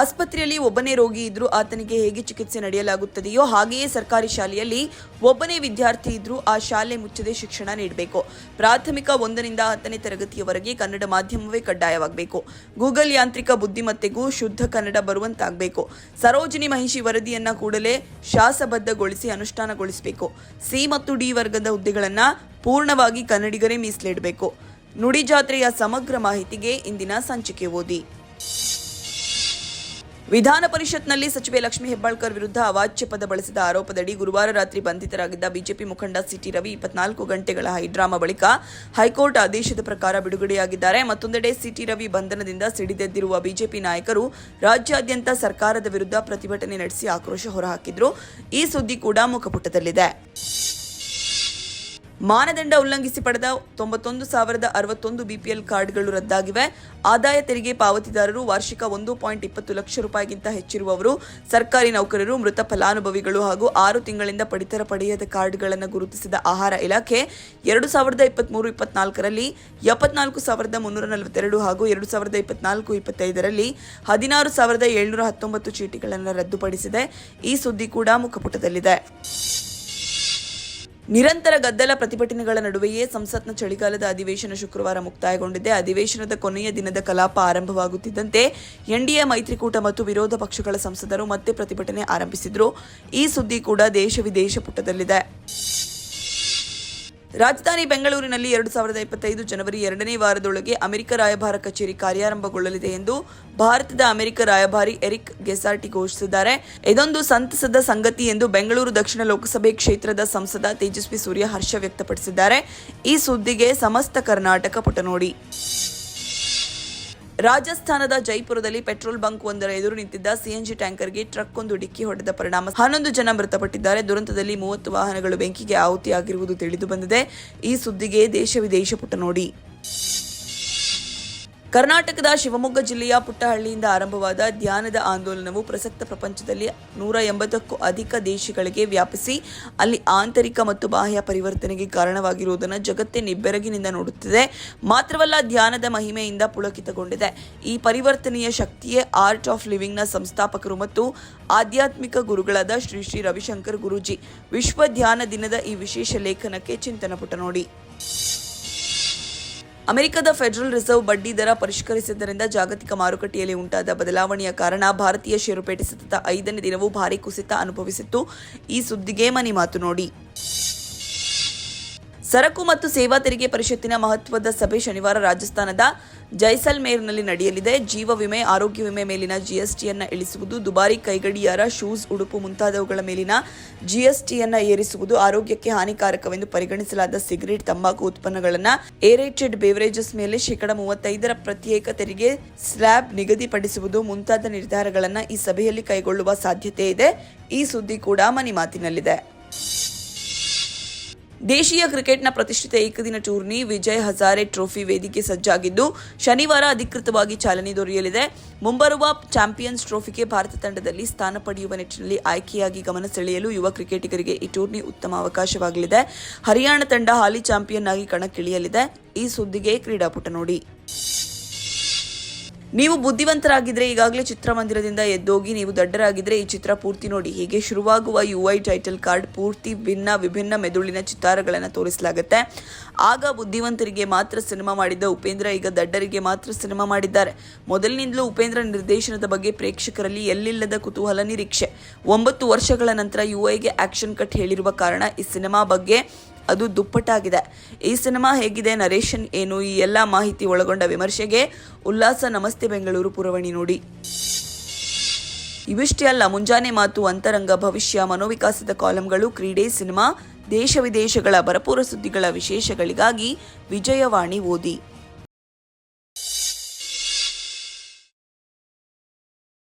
ಆಸ್ಪತ್ರೆಯಲ್ಲಿ ಒಬ್ಬನೇ ರೋಗಿ ಇದ್ರೂ ಆತನಿಗೆ ಹೇಗೆ ಚಿಕಿತ್ಸೆ ನಡೆಯಲಾಗುತ್ತದೆಯೋ ಹಾಗೆಯೇ ಸರ್ಕಾರಿ ಶಾಲೆಯಲ್ಲಿ ಒಬ್ಬನೇ ವಿದ್ಯಾರ್ಥಿ ಇದ್ರೂ ಆ ಶಾಲೆ ಮುಚ್ಚದೆ ಶಿಕ್ಷಣ ನೀಡಬೇಕು. ಪ್ರಾಥಮಿಕ ಒಂದರಿಂದ ಹತ್ತನೇ ತರಗತಿಯವರೆಗೆ ಕನ್ನಡ ಮಾಧ್ಯಮವೇ ಕಡ್ಡಾಯವಾಗಬೇಕು. ಗೂಗಲ್ ಯಾಂತ್ರಿಕ ಬುದ್ಧಿಮತ್ತೆಗೂ ಶುದ್ಧ ಕನ್ನಡ ಬರುವಂತಾಗಬೇಕು. ಸರೋಜಿನಿ ಮಹಿಷಿ ವರದಿಯನ್ನ ಕೂಡಲೇ ಶಾಸಬದ್ಧಗೊಳಿಸಿ ಅನುಷ್ಠಾನಗೊಳಿಸಬೇಕು. ಸಿ ಮತ್ತು ಡಿ ವರ್ಗದ ಹುದ್ದೆಗಳನ್ನು ಪೂರ್ಣವಾಗಿ ಕನ್ನಡಿಗರೇ ಮೀಸಲಿಡಬೇಕು. ನುಡಿ ಜಾತ್ರೆಯ ಸಮಗ್ರ ಮಾಹಿತಿಗೆ ಇಂದಿನ ಸಂಚಿಕೆ ಓದಿ. ವಿಧಾನ ಪರಿಷತ್ನಲ್ಲಿ ಸಚಿವೆ ಲಕ್ಷ್ಮೀ ಹೆಬ್ಬಾಳ್ಕರ್ ವಿರುದ್ಧ ಅವಾಚ್ಯ ಪದ ಬಳಸಿದ ಆರೋಪದಡಿ ಗುರುವಾರ ರಾತ್ರಿ ಬಂಧಿತರಾಗಿದ್ದ ಬಿಜೆಪಿ ಮುಖಂಡ ಸಿಟಿ ರವಿ ಇಪ್ಪತ್ನಾಲ್ಕು ಗಂಟೆಗಳ ಹೈಡ್ರಾಮಾ ಬಳಿಕ ಹೈಕೋರ್ಟ್ ಆದೇಶದ ಪ್ರಕಾರ ಬಿಡುಗಡೆಯಾಗಿದ್ದಾರೆ. ಮತ್ತೊಂದೆಡೆ ಸಿಟಿ ರವಿ ಬಂಧನದಿಂದ ಸಿಡಿದೆದ್ದಿರುವ ಬಿಜೆಪಿ ನಾಯಕರು ರಾಜ್ಯಾದ್ಯಂತ ಸರ್ಕಾರದ ವಿರುದ್ಧ ಪ್ರತಿಭಟನೆ ನಡೆಸಿ ಆಕ್ರೋಶ ಹೊರಹಾಕಿದ್ರು. ಈ ಸುದ್ದಿ ಕೂಡ ಮುಖಪುಟದಲ್ಲಿದೆ. ಮಾನದಂಡ ಉಲ್ಲಂಘಿಸಿ ಪಡೆದ ತೊಂಬತ್ತೊಂದು ಸಾವಿರದ ಅರವತ್ತೊಂದು ಬಿಪಿಎಲ್ ಕಾರ್ಡ್ಗಳು ರದ್ದಾಗಿವೆ. ಆದಾಯ ತೆರಿಗೆ ಪಾವತಿದಾರರು ವಾರ್ಷಿಕ ಒಂದು ಪಾಯಿಂಟ್ ಇಪ್ಪತ್ತು ಲಕ್ಷ ರೂಪಾಯಿಗಿಂತ ಹೆಚ್ಚಿರುವವರು, ಸರ್ಕಾರಿ ನೌಕರರು, ಮೃತ ಫಲಾನುಭವಿಗಳು ಹಾಗೂ ಆರು ತಿಂಗಳಿಂದ ಪಡಿತರ ಪಡೆಯದ ಕಾರ್ಡ್ಗಳನ್ನು ಗುರುತಿಸಿದ ಆಹಾರ ಇಲಾಖೆ, ಎರಡು ಸಾವಿರದ ಇಪ್ಪತ್ತ್ಮೂರು ಇಪ್ಪತ್ನಾಲ್ಕರಲ್ಲಿ, ಎಪ್ಪತ್ನಾಲ್ಕು ಸಾವಿರದ ಮುನ್ನೂರ ನಲವತ್ತೆರಡು ಹಾಗೂ ಎರಡು ಸಾವಿರದ ಇಪ್ಪತ್ನಾಲ್ಕು ಇಪ್ಪತ್ತೈದರಲ್ಲಿ ಹದಿನಾರು ಸಾವಿರದ ಏಳ್ನೂರ ಹತ್ತೊಂಬತ್ತು ಚೀಟಿಗಳನ್ನು ರದ್ದುಪಡಿಸಿದೆ. ಈ ಸುದ್ದಿ ಕೂಡ ಮುಖಪುಟದಲ್ಲಿದೆ. ನಿರಂತರ ಗದ್ದಲ ಪ್ರತಿಭಟನೆಗಳ ನಡುವೆಯೇ ಸಂಸತ್ನ ಚಳಿಗಾಲದ ಅಧಿವೇಶನ ಶುಕ್ರವಾರ ಮುಕ್ತಾಯಗೊಂಡಿದೆ. ಅಧಿವೇಶನದ ಕೊನೆಯ ದಿನದ ಕಲಾಪ ಆರಂಭವಾಗುತ್ತಿದ್ದಂತೆ ಎನ್ಡಿಎ, ಮೈತ್ರಿಕೂಟ ಮತ್ತು ವಿರೋಧ ಪಕ್ಷಗಳ ಸಂಸದರು ಮತ್ತೆ ಪ್ರತಿಭಟನೆ ಆರಂಭಿಸಿದ್ರು. ಈ ಸುದ್ದಿ ಕೂಡ ದೇಶ ವಿದೇಶ ಪುಟದಲ್ಲಿದೆ. ರಾಜಧಾನಿ ಬೆಂಗಳೂರಿನಲ್ಲಿ ಎರಡು ಸಾವಿರದ ಇಪ್ಪತ್ತೈದು ಜನವರಿ ಎರಡನೇ ವಾರದೊಳಗೆ ಅಮೆರಿಕ ರಾಯಭಾರ ಕಚೇರಿ ಕಾರ್ಯಾರಂಭಗೊಳ್ಳಲಿದೆ ಎಂದು ಭಾರತದ ಅಮೆರಿಕ ರಾಯಭಾರಿ ಎರಿಕ್ ಗೆಸಾರ್ಟಿ ಘೋಷಿಸಿದ್ದಾರೆ. ಇದೊಂದು ಸಂತಸದ ಸಂಗತಿ ಎಂದು ಬೆಂಗಳೂರು ದಕ್ಷಿಣ ಲೋಕಸಭೆ ಕ್ಷೇತ್ರದ ಸಂಸದ ತೇಜಸ್ವಿ ಸೂರ್ಯ ಹರ್ಷ ವ್ಯಕ್ತಪಡಿಸಿದ್ದಾರೆ. ಈ ಸುದ್ದಿಗೆ ಸಮಸ್ತ ಕರ್ನಾಟಕ ಪುಟ ನೋಡಿ ರಾಜಸ್ಥಾನದ ಜೈಪುರದಲ್ಲಿ ಪೆಟ್ರೋಲ್ ಬಂಕ್ ಒಂದರ ಎದುರು ನಿಂತಿದ್ದ ಸಿಎನ್ಜಿ ಟ್ಯಾಂಕರ್ಗೆ ಟ್ರಕ್ ಒಂದು ಡಿಕ್ಕಿ ಹೊಡೆದ ಪರಿಣಾಮ. ಹನ್ನೊಂದು ಜನ ಮೃತಪಟ್ಟಿದ್ದಾರೆ. ದುರಂತದಲ್ಲಿ ಮೂವತ್ತು ವಾಹನಗಳು ಬೆಂಕಿಗೆ ಆಹುತಿಯಾಗಿರುವುದು ತಿಳಿದು ಬಂದಿದೆ. ಈ ಸುದ್ದಿಗೆ ದೇಶ ವಿದೇಶ ಪುಟ ನೋಡಿ. ಕರ್ನಾಟಕದ ಶಿವಮೊಗ್ಗ ಜಿಲ್ಲೆಯ ಪುಟ್ಟಹಳ್ಳಿಯಿಂದ ಆರಂಭವಾದ ಧ್ಯಾನದ ಆಂದೋಲನವು ಪ್ರಸಕ್ತ ಪ್ರಪಂಚದಲ್ಲಿ ನೂರ ಎಂಬತ್ತಕ್ಕೂ ಅಧಿಕ ದೇಶಗಳಿಗೆ ವ್ಯಾಪಿಸಿ ಅಲ್ಲಿ ಆಂತರಿಕ ಮತ್ತು ಬಾಹ್ಯ ಪರಿವರ್ತನೆಗೆ ಕಾರಣವಾಗಿರುವುದನ್ನು ಜಗತ್ತೇ ನಿಬ್ಬೆರಗಿನಿಂದ ನೋಡುತ್ತಿದೆ. ಮಾತ್ರವಲ್ಲ, ಧ್ಯಾನದ ಮಹಿಮೆಯಿಂದ ಪುಳಕಿತಗೊಂಡಿದೆ. ಈ ಪರಿವರ್ತನೆಯ ಶಕ್ತಿಯೇ ಆರ್ಟ್ ಆಫ್ ಲಿವಿಂಗ್ನ ಸಂಸ್ಥಾಪಕರು ಮತ್ತು ಆಧ್ಯಾತ್ಮಿಕ ಗುರುಗಳಾದ ಶ್ರೀ ಶ್ರೀ ರವಿಶಂಕರ್ ಗುರೂಜಿ ವಿಶ್ವ ಧ್ಯಾನ ದಿನದ ಈ ವಿಶೇಷ ಲೇಖನಕ್ಕೆ ಚಿಂತನ ಪುಟ ನೋಡಿ. ಅಮೆರಿಕದ ಫೆಡರಲ್ ರಿಸರ್ವ್ ಬಡ್ಡಿ ದರ ಪರಿಷ್ಕರಿಸಿದ್ದರಿಂದ ಜಾಗತಿಕ ಮಾರುಕಟ್ಟೆಯಲ್ಲಿ ಉಂಟಾದ ಬದಲಾವಣೆಯ ಕಾರಣ ಭಾರತೀಯ ಷೇರುಪೇಟೆ ಸತತ ಐದನೇ ದಿನವೂ ಭಾರಿ ಕುಸಿತ ಅನುಭವಿಸಿತ್ತು. ಈ ಸುದ್ದಿಗೆ ಮನಿ ಮಾತು ನೋಡಿ. ಸರಕು ಮತ್ತು ಸೇವಾ ತೆರಿಗೆ ಪರಿಷತ್ತಿನ ಮಹತ್ವದ ಸಭೆ ಶನಿವಾರ ರಾಜಸ್ಥಾನದ ಜೈಸಲ್ಮೇರ್ನಲ್ಲಿ ನಡೆಯಲಿದೆ. ಜೀವ ವಿಮೆ, ಆರೋಗ್ಯ ವಿಮೆ ಮೇಲಿನ ಜಿಎಸ್ಟಿಯನ್ನು ಇಳಿಸುವುದು, ದುಬಾರಿ ಕೈಗಡಿಯಾರ, ಶೂಸ್, ಉಡುಪು ಮುಂತಾದವುಗಳ ಮೇಲಿನ ಜಿಎಸ್ಟಿಯನ್ನು ಏರಿಸುವುದು ಆರೋಗ್ಯಕ್ಕೆ ಹಾನಿಕಾರಕವೆಂದು ಪರಿಗಣಿಸಲಾದ ಸಿಗರೇಟ್, ತಂಬಾಕು ಉತ್ಪನ್ನಗಳನ್ನು ಏರೇಟೆಡ್ ಬೇವರೇಜಸ್ ಮೇಲೆ ಶೇಕಡ ಮೂವತ್ತೈದರ ಪ್ರತ್ಯೇಕ ತೆರಿಗೆ ಸ್ಲ್ಯಾಬ್ ನಿಗದಿಪಡಿಸುವುದು ಮುಂತಾದ ನಿರ್ಧಾರಗಳನ್ನು ಈ ಸಭೆಯಲ್ಲಿ ಕೈಗೊಳ್ಳುವ ಸಾಧ್ಯತೆ ಇದೆ. ಈ ಸುದ್ದಿ ಕೂಡ ಮನಿ ಮಾತಿನಲ್ಲಿದೆ. ದೇಶೀಯ ಕ್ರಿಕೆಟ್ನ ಪ್ರತಿಷ್ಠಿತ ಏಕದಿನ ಟೂರ್ನಿ ವಿಜಯ್ ಹಜಾರೆ ಟ್ರೋಫಿ ವೇದಿಕೆ ಸಜ್ಜಾಗಿದ್ದು, ಶನಿವಾರ ಅಧಿಕೃತವಾಗಿ ಚಾಲನೆ ದೊರೆಯಲಿದೆ. ಮುಂಬರುವ ಚಾಂಪಿಯನ್ಸ್ ಟ್ರೋಫಿಗೆ ಭಾರತ ತಂಡದಲ್ಲಿ ಸ್ಥಾನ ಪಡೆಯುವ ನಿಟ್ಟಿನಲ್ಲಿ ಆಯ್ಕೆಯಾಗಿ ಗಮನ ಸೆಳೆಯಲು ಯುವ ಕ್ರಿಕೆಟಿಗರಿಗೆ ಈ ಟೂರ್ನಿ ಉತ್ತಮ ಅವಕಾಶವಾಗಲಿದೆ. ಹರಿಯಾಣ ತಂಡ ಹಾಲಿ ಚಾಂಪಿಯನ್ ಆಗಿ ಕಣಕ್ಕಿಳಿಯಲಿದೆ. ಈ ಸುದ್ದಿಗೆ ಕ್ರೀಡಾಪುಟ ನೋಡಿ. ನೀವು ಬುದ್ಧಿವಂತರಾಗಿದ್ದರೆ ಈಗಾಗಲೇ ಚಿತ್ರಮಂದಿರದಿಂದ ಎದ್ದೋಗಿ ನೀವು ದಡ್ಡರಾಗಿದ್ದರೆ ಈ ಚಿತ್ರ ಪೂರ್ತಿ ನೋಡಿ. ಹೀಗೆ ಶುರುವಾಗುವ ಯು ಐ ಟೈಟಲ್ ಕಾರ್ಡ್ ಪೂರ್ತಿ ಭಿನ್ನ ವಿಭಿನ್ನ ಮೆದುಳಿನ ಚಿತ್ತಾರಗಳನ್ನು ತೋರಿಸಲಾಗುತ್ತೆ. ಆಗ ಬುದ್ಧಿವಂತರಿಗೆ ಮಾತ್ರ ಸಿನಿಮಾ ಮಾಡಿದ್ದ ಉಪೇಂದ್ರ ಈಗ ದಡ್ಡರಿಗೆ ಮಾತ್ರ ಸಿನಿಮಾ ಮಾಡಿದ್ದಾರೆ. ಮೊದಲಿನಿಂದಲೂ ಉಪೇಂದ್ರ ನಿರ್ದೇಶನದ ಬಗ್ಗೆ ಪ್ರೇಕ್ಷಕರಲ್ಲಿ ಎಲ್ಲಿಲ್ಲದ ಕುತೂಹಲ ನಿರೀಕ್ಷೆ. ಒಂಬತ್ತು ವರ್ಷಗಳ ನಂತರ ಯು ಐಗೆ ಆಕ್ಷನ್ ಕಟ್ ಹೇಳಿರುವ ಕಾರಣ ಈ ಸಿನಿಮಾ ಬಗ್ಗೆ ಅದು ದುಪ್ಪಟ್ಟಾಗಿದೆ. ಈ ಸಿನಿಮಾ ಹೇಗಿದೆ ನರೇಶನ್ ಏನು? ಈ ಎಲ್ಲ ಮಾಹಿತಿ ಒಳಗೊಂಡ ವಿಮರ್ಶೆಗೆ ಉಲ್ಲಾಸ, ನಮಸ್ತೆ ಬೆಂಗಳೂರು ಪುರವಣಿ ನೋಡಿ. ಇವಿಷ್ಟೇ ಅಲ್ಲ, ಮುಂಜಾನೆ ಮಾತು, ಅಂತರಂಗ, ಭವಿಷ್ಯ, ಮನೋವಿಕಾಸದ ಕಾಲಂಗಳು, ಕ್ರೀಡೆ, ಸಿನಿಮಾ, ದೇಶ ವಿದೇಶಗಳ ಭರಪೂರ ಸುದ್ದಿಗಳ ವಿಶೇಷಗಳಿಗಾಗಿ ವಿಜಯವಾಣಿ ಓದಿ.